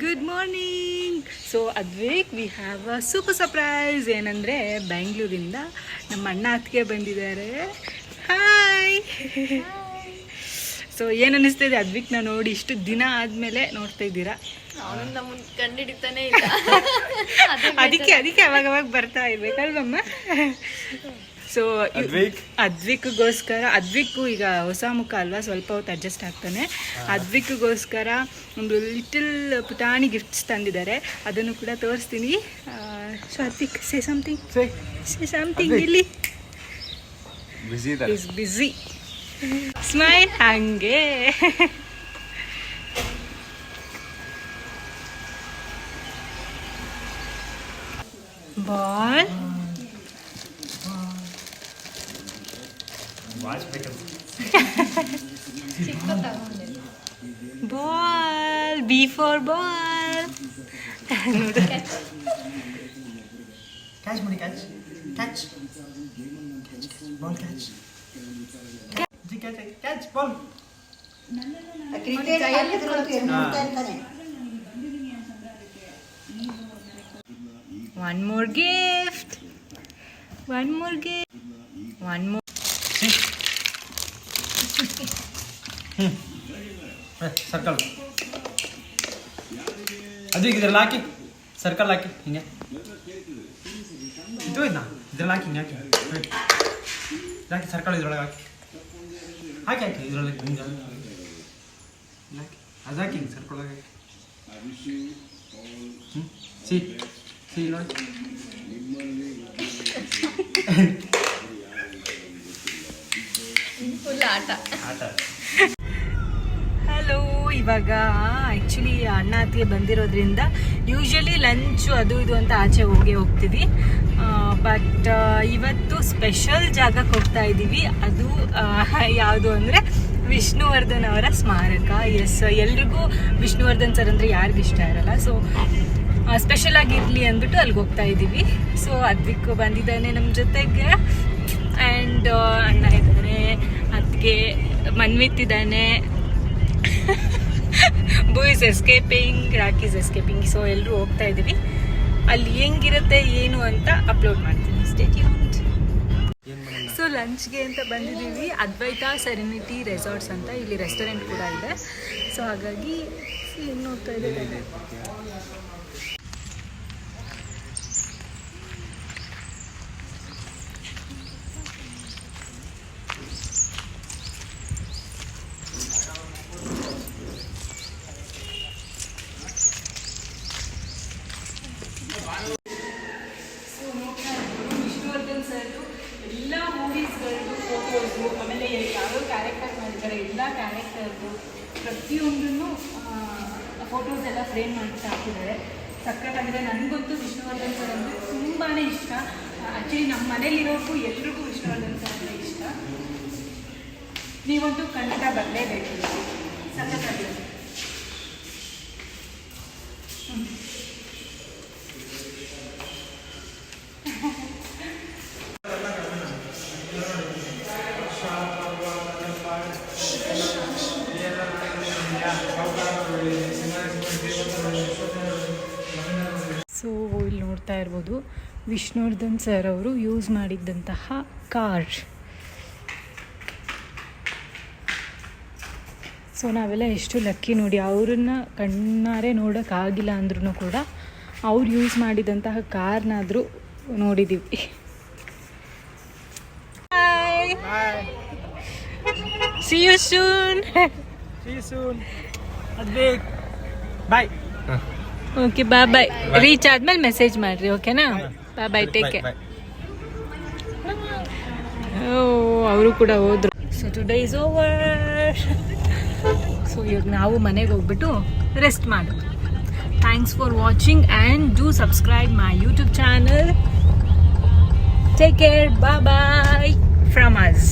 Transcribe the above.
Good morning so Advik we have a super surprise ಏನಂದರೆ ಬೆಂಗಳೂರಿಂದ ನಮ್ಮ ಅಣ್ಣ ಅತ್ತಿಗೆ ಬಂದಿದ್ದಾರೆ. ಹಾಯ್ ಸೊ ಏನು ಅದ್ವಿಕ್ ನಾ ನೋಡಿ? ಇಷ್ಟು ದಿನ ಆದಮೇಲೆ ನೋಡ್ತಾ ಇದ್ದೀರಾ? ಅದಕ್ಕೆ ಅದಕ್ಕೆ ಅವಾಗ ಅವಾಗ ಬರ್ತಾ ಇರ್ಬೇಕಲ್ವಮ್ಮ? ಸೊ ಅದ್ವಿಕ್? ಅದ್ವಿಕ್ಗೋಸ್ಕರ ಅದ್ವಿಕ್ಕು ಈಗ ಹೊಸ ಮುಖ ಅಲ್ವಾ? ಸ್ವಲ್ಪ ಹೊತ್ತು ಅಡ್ಜಸ್ಟ್ ಆಗ್ತಾನೆ. ಅದ್ವಿಕ್ಗೋಸ್ಕರ ಒಂದು ಲಿಟಲ್ ಪುಟಾಣಿ ಗಿಫ್ಟ್ಸ್ ತಂದಿದ್ದಾರೆ. ಅದನ್ನು ಕೂಡ ತೋರಿಸ್ತೀನಿ. So Advik say something say something. ಇಲ್ಲಿ. ಇಸ್ ಬಿಸಿ ಸ್ಮೈಲ್ ಹಂಗೆ. Ball ball B for ball catch ಮಾಡಿ catch catch ball catch G catch catch ball cricket ಹಾಕಿದ್ರು ನೋಡ್ತಾ ಇರ್ತಾನೆ one more gift one more gift one more circle ಅದು ಈಗ ಇದ್ರಲ್ಲಿ ಹಾಕಿ. Circle ಹಾಕಿ, ಹಿಂಗೆ. ಇದು ಇದನ್ನ ಇದ್ರಲ್ಲಿ ಹಾಕಿ, ಹಿಂಗೆ ಹಾಕಿ. ಹಾಕಿ ಸರ್ಕಲ್ ಇದ್ರೊಳಗೆ ಹಾಕಿ. ಹಾಕಿ ಹಾಕಿ, ಇದ್ರೊಳಗೆ ಹಿಂಗೆ. ಹಾಕಿ. ಅದು ಹಾಕಿ, ಹಿಂಗೆ ಸರ್ಕಲ್ ಹಾಕಿ. ಹ್ಞೂ ಸಿ ಸಿ, ನೋಡಿ. ಆಟ. ಹಲೋ ಇವಾಗ ಆ್ಯಕ್ಚುಲಿ ಅಣ್ಣ ಅತ್ತಿಗೆ ಬಂದಿರೋದ್ರಿಂದ ಯೂಶಲಿ ಲಂಚು ಅದು ಇದು ಅಂತ ಆಚೆ ಹೋಗಿ ಹೋಗ್ತೀವಿ. ಬಟ್ ಇವತ್ತು ಸ್ಪೆಷಲ್ ಜಾಗಕ್ಕೆ ಹೋಗ್ತಾ ಇದ್ದೀವಿ. ಅದು ಯಾವುದು ಅಂದರೆ ವಿಷ್ಣುವರ್ಧನ್ ಅವರ ಸ್ಮಾರಕ. ಎಸ್ ಎಲ್ರಿಗೂ ವಿಷ್ಣುವರ್ಧನ್ ಸರ್ ಅಂದರೆ ಯಾರಿಗೂ ಇಷ್ಟ ಇರಲ್ಲ. ಸೊ ಸ್ಪೆಷಲ್ ಆಗಿರಲಿ ಅಂದ್ಬಿಟ್ಟು ಅಲ್ಲಿಗೆ ಹೋಗ್ತಾ ಇದ್ದೀವಿ. ಸೊ ಅದಕ್ಕೂ ಬಂದಿದ್ದಾನೆ ನಮ್ಮ ಜೊತೆಗೆ. ಅದಕ್ಕೆ ಮನ್ವಿತ್ ಇದ್ದಾನೆ boo is escaping rock is escaping so ಎಲ್ಲರೂ ಹೋಗ್ತಾ ಇದ್ದೀವಿ. ಅಲ್ಲಿ ಹೆಂಗಿರುತ್ತೆ, ಏನು ಅಂತ ಅಪ್ಲೋಡ್ ಮಾಡ್ತೀನಿ. ಸ್ಟೇಟ್ ಸೊ ಲಂಚ್ಗೆ ಅಂತ ಬಂದಿದ್ದೀವಿ. ಅದ್ವೈತ ಸೆರೆನಿಟಿ ರೆಸಾರ್ಟ್ಸ್ ಅಂತ ಇಲ್ಲಿ ರೆಸ್ಟೋರೆಂಟ್ ಕೂಡ ಇದೆ. ಸೊ ಹಾಗಾಗಿ ಏನು ನೋಡ್ತಾ ಇದ್ದಾರೆ ಮೂವೀಸ್ಗಳದ್ದು ಫೋಟೋಸು ಆಮೇಲೆ ಯಾವ್ಯಾವ ಕ್ಯಾರೆಕ್ಟರ್ ಮಾಡಿದ್ದಾರೆ, ಎಲ್ಲ ಕ್ಯಾರೆಕ್ಟರ್ದು ಪ್ರತಿಯೊಂದನ್ನು ಫೋಟೋಸ್ ಎಲ್ಲ ಫ್ರೇಮ್ ಮಾಡಿ ಹಾಕಿದ್ದಾರೆ. ಸಕ್ಕತ್ತಾಗಿದೆ ನನಗಂತೂ ವಿಷ್ಣುವರ್ಧನ್ ಸರ್ ಅಂದರೆ ತುಂಬಾ ಇಷ್ಟ. ಆ್ಯಕ್ಚುಲಿ ನಮ್ಮ ಮನೇಲಿರೋರ್ಗೂ ಎಲ್ರಿಗೂ ವಿಷ್ಣುವರ್ಧನ್ ಸರ್ ಅಂದರೆ ಇಷ್ಟ. ನೀವಂತೂ ಖಂಡಿತ ಬರಲೇಬೇಕು. ಸಖತ್ತಾಗಿದೆ. ಸೊ ಇಲ್ಲಿ ನೋಡ್ತಾ ಇರ್ಬೋದು ವಿಷ್ಣುವರ್ಧನ್ ಸರ್ ಅವರು ಯೂಸ್ ಮಾಡಿದ್ದಂತಹ ಕಾರ್ ಸೊ ನಾವೆಲ್ಲ ಎಷ್ಟು ಲಕ್ಕಿ ನೋಡಿ ಅವ್ರನ್ನ ಕಣ್ಣಾರೆ ನೋಡೋಕ್ಕಾಗಿಲ್ಲ ಅಂದ್ರೂ ಕೂಡ ಅವ್ರು ಯೂಸ್ ಮಾಡಿದಂತಹ ಕಾರ್ನಾದರೂ ನೋಡಿದ್ದೀವಿ see you soon see soon Advik bye okay ಬಾ ಬಾಯ್ ರೀಚ್ ಆದ್ಮೇಲೆ ಮೆಸೇಜ್ ಮಾಡ್ರಿ ಓಕೆನಾ ಬಾ ಬಾಯ್ ಟೇಕ್ ಕೇರ್ ಓ ಅವರು ಕೂಡ ಹೋದ್ರು so today is over so ಇವಾಗ ನಾವು ಮನೆಗೆ ಹೋಗ್ಬಿಟ್ಟು ರೆಸ್ಟ್ ಮಾಡು thanks for watching and do subscribe my YouTube channel take care ಬಾ ಬಾಯ್ ಫ್ರಮ್ ಅಸ್